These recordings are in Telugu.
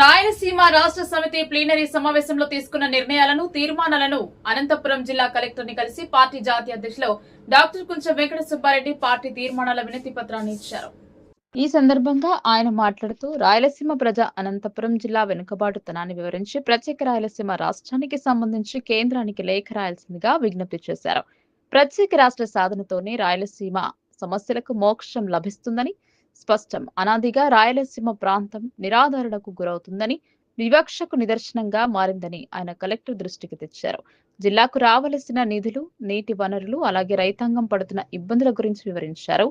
రాయలసీమ రాష్ట్ర సమితి ప్లీనరీ సమావేశంలో తీసుకున్న నిర్ణయాలను తీర్మానాలను అనంతపురం జిల్లా కలెక్టర్ని కలిసి పార్టీ జాతీయ అధ్యక్షులు డాక్టర్ కుంచ వెంకట సుబ్బారెడ్డి పార్టీ తీర్మానాల వినతి పత్రాన్ని ఇచ్చారు. ఈ సందర్భంగా ఆయన మాట్లాడుతూ రాయలసీమ ప్రజ అనంతపురం జిల్లా వెనుకబాటుతనాన్ని వివరించి ప్రత్యేక రాయలసీమ రాష్ట్రానికి సంబంధించి కేంద్రానికి లేఖ రాయాల్సిందిగా విజ్ఞప్తి చేశారు. ప్రత్యేక రాష్ట్ర సాధనతోనే రాయలసీమ సమస్యలకు మోక్షం లభిస్తుందని స్పష్టం. అనాదిగా రాయలసీమ ప్రాంతం నిరాధారణకు గురవుతుందని వివక్షకు నిదర్శనంగా మారిందని ఆయన కలెక్టర్ దృష్టికి తెచ్చారు. జిల్లాకు రావలసిన నిధులు నీటి వనరులు అలాగే రైతాంగం పడుతున్న ఇబ్బందుల గురించి వివరించారు.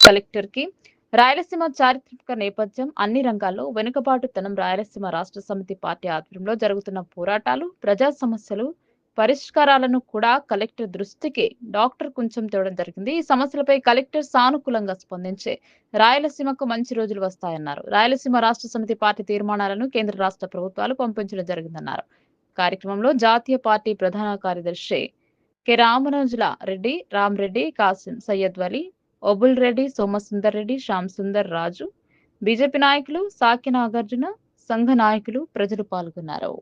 కలెక్టర్కి రాయలసీమ చారిత్రక నేపథ్యం అన్ని రంగాల్లో వెనుకబాటుతనం రాయలసీమ రాష్ట్ర సమితి పార్టీ ఆధ్వర్యంలో జరుగుతున్న పోరాటాలు ప్రజా సమస్యలు పరిష్కారాలను కూడా కలెక్టర్ దృష్టికి డాక్టర్ కొంచెం తేవడం జరిగింది. ఈ సమస్యలపై కలెక్టర్ సానుకూలంగా స్పందించి రాయలసీమకు మంచి రోజులు వస్తాయన్నారు. రాయలసీమ రాష్ట్ర సమితి పార్టీ తీర్మానాలను కేంద్ర రాష్ట్ర ప్రభుత్వాలు పంపించడం జరిగిందన్నారు. కార్యక్రమంలో జాతీయ పార్టీ ప్రధాన కార్యదర్శి కె. రామనోజుల రెడ్డి రామరెడ్డి కాసిం సయ్యద్ వలి ఒబుల్ రెడ్డి సోమసుందర్ రెడ్డి శ్యామ్ సుందర్ రాజు బీజేపీ నాయకులు సాకి నాగార్జున సంఘ నాయకులు ప్రజలు పాల్గొన్నారు.